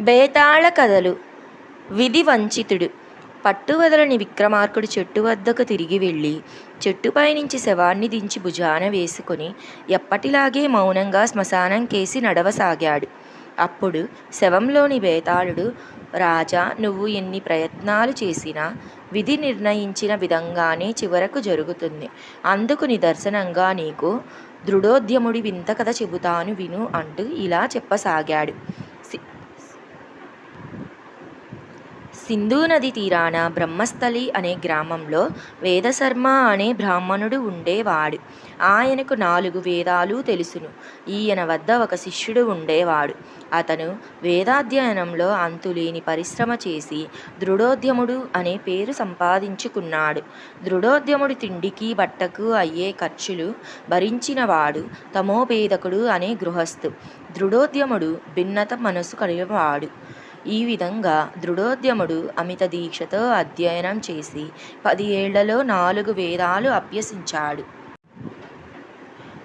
బేతాళ కథలు. విధి వంచితుడు. పట్టువదలని విక్రమార్కుడు చెట్టు వద్దకు తిరిగి వెళ్ళి చెట్టుపై నుంచి శవాన్ని దించి భుజాన వేసుకొని ఎప్పటిలాగే మౌనంగా శ్మశానం కేసి నడవసాగాడు. అప్పుడు శవంలోని బేతాళుడు రాజా నువ్వు ఎన్ని ప్రయత్నాలు చేసినా విధి నిర్ణయించిన విధంగానే చివరకు జరుగుతుంది. అందుకు నిదర్శనంగా నీకు దృఢోద్యముడి వింత కథ చెబుతాను విను అంటూ ఇలా చెప్పసాగాడు. సి- సింధు నది తీరాన బ్రహ్మస్థలి అనే గ్రామంలో వేదశర్మ అనే బ్రాహ్మణుడు ఉండేవాడు. ఆయనకు నాలుగు వేదాలు తెలుసును. ఈయన వద్ద ఒక శిష్యుడు ఉండేవాడు. అతను వేదాధ్యయనంలో అంతులేని పరిశ్రమ చేసి దృఢోద్యముడు అనే పేరు సంపాదించుకున్నాడు. దృఢోద్యముడి తిండికి బట్టకు అయ్యే ఖర్చులు భరించినవాడు తమోపేదకుడు అనే గృహస్థు. దృఢోద్యముడు భిన్నత మనసు కలిగినవాడు. ఈ విధంగా దృఢోద్యముడు అమిత దీక్షతో అధ్యయనం చేసి పది ఏళ్ళలో నాలుగు వేదాలు అభ్యసించాడు.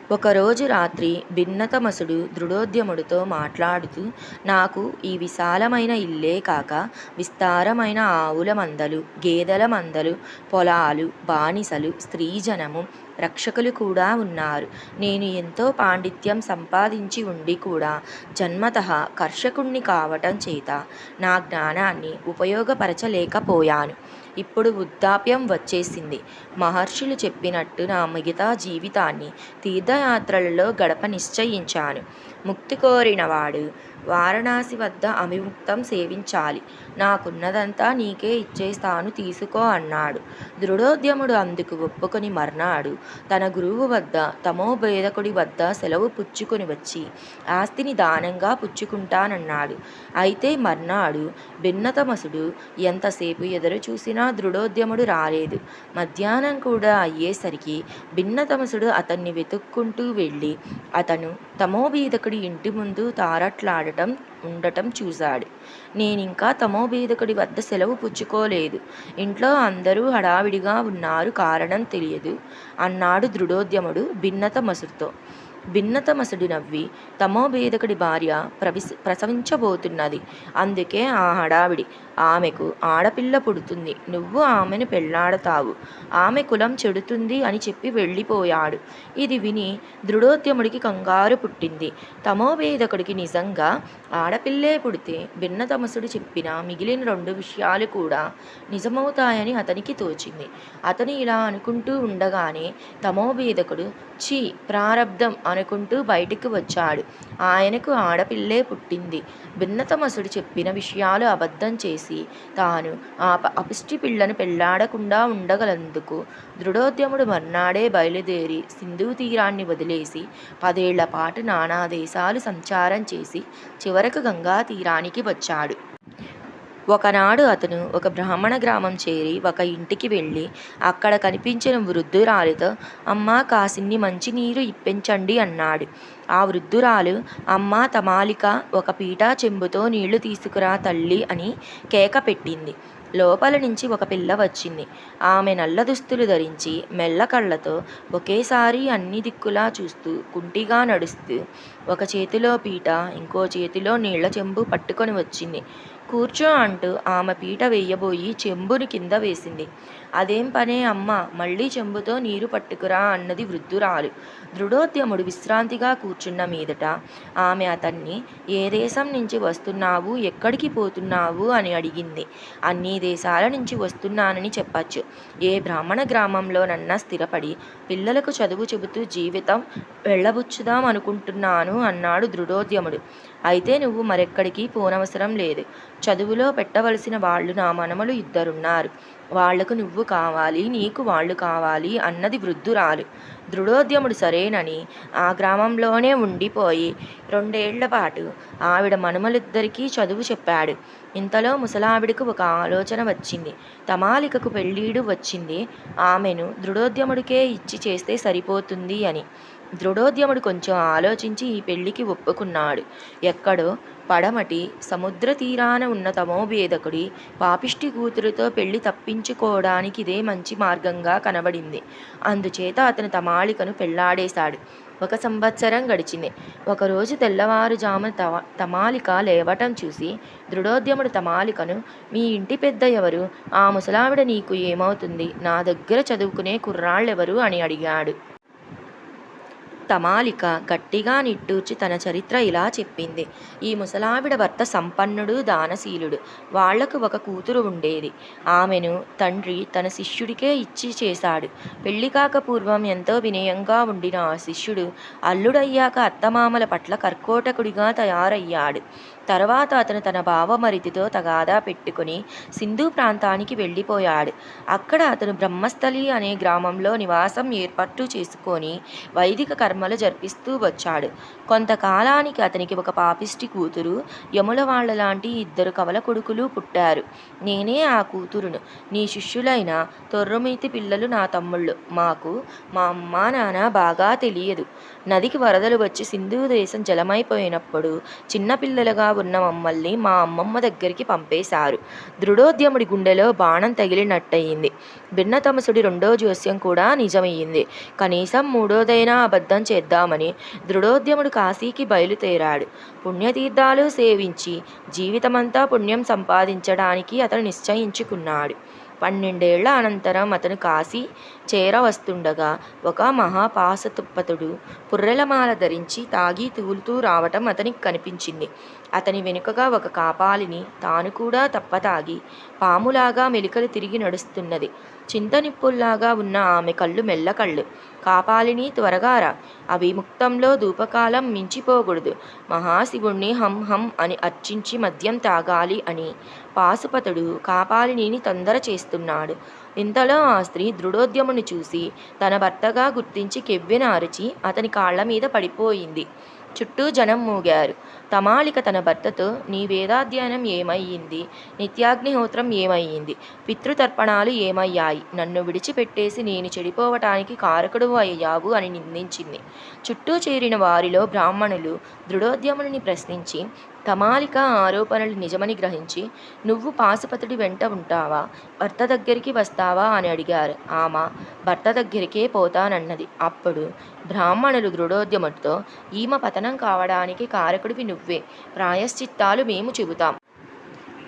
ఒకరోజు రాత్రి భిన్నతమసుడు దృఢోద్యముడితో మాట్లాడుతూ నాకు ఈ విశాలమైన ఇల్లే కాక విస్తారమైన ఆవుల మందలు గేదెల మందలు పొలాలు బానిసలు స్త్రీజనము రక్షకులు కూడా ఉన్నారు. నేను ఎంతో పాండిత్యం సంపాదించి ఉండి కూడా జన్మతః కర్షకుణ్ణి కావటం చేత నా జ్ఞానాన్ని ఉపయోగపరచలేకపోయాను. ఇప్పుడు వృద్ధాప్యం వచ్చేసింది. మహర్షులు చెప్పినట్టు నా మిగతా జీవితాన్ని తీర్థయాత్రలలో గడప నిశ్చయించాను. ముక్తి కోరినవాడు వారణాసి వద్ద అవిముక్తం సేవించాలి. నాకున్నదంతా నీకే ఇచ్చేస్తాను తీసుకో అన్నాడు. దృఢోద్యముడు అందుకు ఒప్పుకొని మర్నాడు. తన గురువు వద్ద తమోభేదకుడి వద్ద సెలవు పుచ్చుకొని వచ్చి ఆస్తిని దానంగా పుచ్చుకుంటానన్నాడు. అయితే మర్నాడు భిన్నతమసుడు ఎంతసేపు ఎదురు చూసినా దృఢోద్యముడు రాలేదు. మధ్యాహ్నం కూడా అయ్యేసరికి భిన్నతమసుడు అతన్ని వెతుక్కుంటూ వెళ్ళి అతను తమోభీదకుడి ఇంటి ముందు తారట్లాడటం ఉండటం చూశాడు. నేనింకా తమోబీదకుడి వద్ద సెలవు పుచ్చుకోలేదు. ఇంట్లో అందరూ హడావిడిగా ఉన్నారు కారణం తెలియదు అన్నాడు దృఢోద్యముడు భిన్నత భిన్నతమసుడితో భిన్నతమసుడు నవ్వి తమోభేదకుడి భార్య ప్రవిశ ప్రసవించబోతున్నది. అందుకే ఆ హడావిడి ఆమెకు ఆడపిల్ల పుడుతుంది. నువ్వు ఆమెను పెళ్ళాడతావు. ఆమె కులం చెడుతుంది అని చెప్పి వెళ్ళిపోయాడు. ఇది విని దృఢోద్యముడికి కంగారు పుట్టింది. తమోభేదకుడికి నిజంగా ఆడపిల్లే పుడితే భిన్నతమసుడు చెప్పిన మిగిలిన రెండు విషయాలు కూడా నిజమవుతాయని అతనికి తోచింది. అతను ఇలా అనుకుంటూ ఉండగానే తమోభేదకుడు ఛీ ప్రారబ్ధం అనుకుంటూ బయటికి వచ్చాడు. ఆయనకు ఆడపిల్లే పుట్టింది. భిన్నతమసుడు చెప్పిన విషయాలు అబద్ధం చేసి తాను ఆ ప- పిల్లను పెళ్ళాడకుండా ఉండగలందుకు దృఢోద్యముడు మర్నాడే బయలుదేరి సింధు తీరాన్ని వదిలేసి పదేళ్ళ పాటు నానా దేశాలు సంచారం చేసి చివరకు గంగా తీరానికి వచ్చాడు. ఒకనాడు అతను ఒక బ్రాహ్మణ గ్రామం చేరి ఒక ఇంటికి వెళ్ళి అక్కడ కనిపించిన వృద్ధురాలితో అమ్మా కాసిన్ని మంచినీరు ఇప్పించండి అన్నాడు. ఆ వృద్ధురాలు అమ్మ తమాలిక ఒక పీటా చెంబుతో నీళ్ళు తీసుకురా తల్లి అని కేక పెట్టింది. లోపల నుంచి ఒక పిల్ల వచ్చింది. ఆమె నల్ల దుస్తులు ధరించి మెల్ల కళ్ళతో ఒకేసారి అన్ని దిక్కులా చూస్తూ కుంటిగా నడుస్తూ ఒక చేతిలో పీట ఇంకో చేతిలో నీళ్ళ చెంబు పట్టుకొని వచ్చింది. కూర్చో అంటూ ఆమె పీట వేయబోయి చెంబుని కింద వేసింది. అదేం పనే అమ్మ మళ్ళీ చెంబుతో నీరు పట్టుకురా అన్నది వృద్ధురాలు. దృఢోద్యముడు విశ్రాంతిగా కూర్చున్న మీదట ఆమె అతన్ని ఏ దేశం నుంచి వస్తున్నావు? ఎక్కడికి పోతున్నావు? అని అడిగింది. అన్ని దేశాల నుంచి వస్తున్నానని చెప్పచ్చు. ఏ బ్రాహ్మణ గ్రామంలోనన్నా స్థిరపడి పిల్లలకు చదువు చెబుతూ జీవితం వెళ్ళబుచ్చుదాం అనుకుంటున్నాను అన్నాడు దృఢోద్యముడు. అయితే నువ్వు మరెక్కడికి పోనవసరం లేదు. చదువులో పెట్టవలసిన వాళ్ళు నా మనమలు ఇద్దరున్నారు. వాళ్ళకు నువ్వు కావాలి నీకు వాళ్ళు కావాలి అన్నది వృద్ధురాలు. దృఢోద్యముడు సరేనని ఆ గ్రామంలోనే ఉండిపోయి రెండేళ్ళ పాటు ఆవిడ మనుమలిద్దరికీ చదువు చెప్పాడు. ఇంతలో ముసలావిడకు ఒక ఆలోచన వచ్చింది. తమాలికకు పెళ్ళీడు వచ్చింది. ఆమెను దృఢోద్యముడికే ఇచ్చి చేస్తే సరిపోతుంది అని. దృఢోద్యముడు కొంచెం ఆలోచించి ఈ పెళ్ళికి ఒప్పుకున్నాడు. ఎక్కడో పడమటి సముద్ర తీరాన ఉన్న తమోభేదకుడి పాపిష్టి కూతురుతో పెళ్ళి తప్పించుకోవడానికి ఇదే మంచి మార్గంగా కనబడింది. అందుచేత అతను తమాళికను పెళ్ళాడేశాడు. ఒక సంవత్సరం గడిచింది. ఒకరోజు తెల్లవారుజామున తమ తమాలిక లేవటం చూసి దృఢోద్యముడు తమాలికను మీ ఇంటి పెద్ద ఎవరు? ఆ ముసలావిడ నీకు ఏమవుతుంది? నా దగ్గర చదువుకునే కుర్రాళ్ళెవరు? అని అడిగాడు. తమాలిక గట్టిగా నిట్టూర్చి తన చరిత్ర ఇలా చెప్పింది. ఈ ముసలావిడ భర్త సంపన్నుడు దానశీలుడు. వాళ్ళకు ఒక కూతురు ఉండేది. ఆమెను తండ్రి తన శిష్యుడికే ఇచ్చి చేశాడు. పెళ్ళి కాక పూర్వం ఎంతో వినయంగా ఉండిన ఆ శిష్యుడు అల్లుడయ్యాక అత్తమామల పట్ల కర్కోటకుడిగా తయారయ్యాడు. తర్వాత అతను తన బావమరిదితో తగాదా పెట్టుకుని సింధు ప్రాంతానికి వెళ్ళిపోయాడు. అక్కడ అతను బ్రహ్మస్థలి అనే గ్రామంలో నివాసం ఏర్పాటు చేసుకొని వైదిక కర్మలు జరిపిస్తూ వచ్చాడు. కొంతకాలానికి అతనికి ఒక పాపిష్టి కూతురు యముల వాళ్ళ లాంటి ఇద్దరు కవల కొడుకులు పుట్టారు. నేనే ఆ కూతురును. నీ శిష్యులైన తొర్రమీతి పిల్లలు నా తమ్ముళ్ళు. మాకు మా అమ్మా నాన్న బాగా తెలియదు. నదికి వరదలు వచ్చి సింధు దేశం జలమైపోయినప్పుడు చిన్నపిల్లలుగా ఉన్న మమ్మల్ని మా అమ్మమ్మ దగ్గరికి పంపేశారు. దృఢోద్యముడి గుండెలో బాణం తగిలినట్టయింది. భిన్నతమసుడి రెండో జోస్యం కూడా నిజమయ్యింది. కనీసం మూడోదైనా అబద్ధం చేద్దామని దృఢోద్యముడు కాశీకి బయలుదేరాడు. పుణ్యతీర్థాలు సేవించి జీవితమంతా పుణ్యం సంపాదించడానికి అతను నిశ్చయించుకున్నాడు. పన్నెండేళ్ళ అనంతరం అతను కాశీ చేరవస్తుండగా ఒక మహాపాసతుప్పతుడు పుర్రెలమాల ధరించి తాగి తూలుతూ రావటం అతనికి కనిపించింది. అతని వెనుకగా ఒక కాపాలిని తాను కూడా తప్పతాగి పాములాగా మెలికలు తిరిగి నడుస్తున్నది. చింతనిప్పుల్లాగా ఉన్న ఆమె కళ్ళు మెల్లకళ్ళు కాపాలిని త్వరగా రా అవి ముక్తంలో ధూపకాలం మించిపోకూడదు. మహాశివుణ్ణి హం హం అని అర్చించి మద్యం తాగాలి అని పాశుపతుడు కాపాలినిని తొందర చేస్తున్నాడు. ఇంతలో ఆ స్త్రీ దృఢోద్యమును చూసి తన భర్తగా గుర్తించి కెవ్వెన అరిచి అతని కాళ్ళ మీద పడిపోయింది. చుట్టూ జనం మూగారు. తమాలిక తన భర్తతో నీ వేదాధ్యయనం ఏమయ్యింది? నిత్యాగ్నిహోత్రం ఏమయ్యింది? పితృతర్పణాలు ఏమయ్యాయి? నన్ను విడిచిపెట్టేసి నేను చెడిపోవటానికి కారకుడు అయ్యావు అని నిందించింది. చుట్టూ చేరిన వారిలో బ్రాహ్మణులు దృఢోద్యముని ప్రశ్నించి తమాలిక ఆరోపణలు నిజమని గ్రహించి నువ్వు పాశుపతుడి వెంట ఉంటావా? భర్త దగ్గరికి వస్తావా? అని అడిగారు. ఆమె భర్త దగ్గరికే పోతానన్నది. అప్పుడు బ్రాహ్మణులు దృఢోద్యమంతో ఈమె పతనం కావడానికి కారకుడివి నువ్వే. ప్రాయశ్చిత్తాలు మేము చెబుతాం.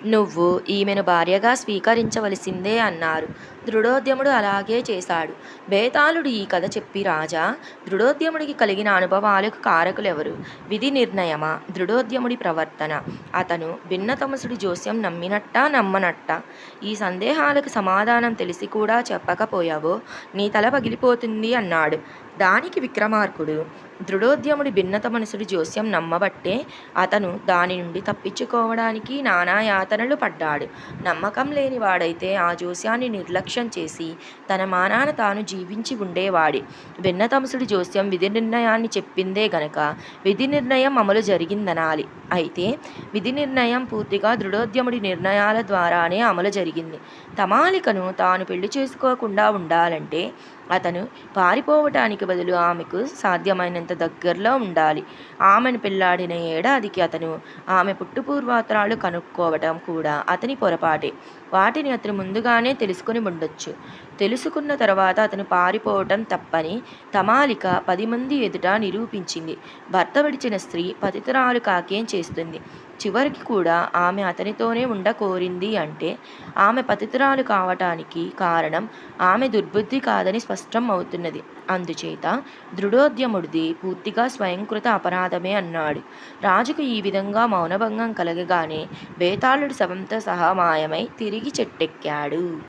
నువ్వు ఈమెను భార్యగా స్వీకరించవలసిందే అన్నారు. దృఢోద్యముడు అలాగే చేశాడు. బేతాళుడు ఈ కథ చెప్పి రాజా దృఢోద్యముడికి కలిగిన అనుభవాలకు కారకులెవరు? విధి నిర్ణయమా? దృఢోద్యముడి ప్రవర్తన? అతను భిన్నతమసుడి జోస్యం నమ్మినట్టా నమ్మనట్ట? ఈ సందేహాలకు సమాధానం తెలిసి కూడా చెప్పకపోయావో? నీ తల పగిలిపోతుంది అన్నాడు. దానికి విక్రమార్కుడు దృఢోద్యముడి భిన్నత మనసుడి జోస్యం నమ్మబట్టే అతను దాని నుండి తప్పించుకోవడానికి నానా యాతనలు పడ్డాడు. నమ్మకం లేని వాడైతే ఆ జోస్యాన్ని నిర్లక్ష్యం చేసి తన మానాన తాను జీవించి ఉండేవాడి. భిన్నతంసుడి జోస్యం విధి నిర్ణయాన్ని చెప్పిందే గనక విధి నిర్ణయం అమలు జరిగిందనాలి. అయితే విధి నిర్ణయం పూర్తిగా దృఢోద్యముడి నిర్ణయాల ద్వారానే అమలు జరిగింది. తమాలికను తాను పెళ్ళి చేసుకోకుండా ఉండాలంటే అతను పారిపోవటానికి బదులు ఆమెకు సాధ్యమైనంత దగ్గరలో ఉండాలి. ఆమెను పెళ్ళాడిన ఏడాదికి అతను ఆమె పుట్టుపూర్వాతరాలు కనుక్కోవటం కూడా అతని పొరపాటే. వాటిని అతను ముందుగానే తెలుసుకుని ఉండొచ్చు. తెలుసుకున్న తర్వాత అతను పారిపోవటం తప్పని తమాలిక పది మంది ఎదుట నిరూపించింది. భర్త విడిచిన స్త్రీ పతితరాలు కాకేం చేస్తుంది? చివరికి కూడా ఆమె అతనితోనే ఉండకోరింది అంటే ఆమె పతితురాలు కావటానికి కారణం ఆమె దుర్బుద్ధి కాదని స్పష్టం అవుతున్నది. అందుచేత దృఢోద్యముడిది పూర్తిగా స్వయంకృత అపరాధమే అన్నాడు. రాజుకు ఈ విధంగా మౌనభంగం కలగగానే బేతాళుడి శవంతో సహా మాయమై తిరిగి చెట్టెక్కాడు.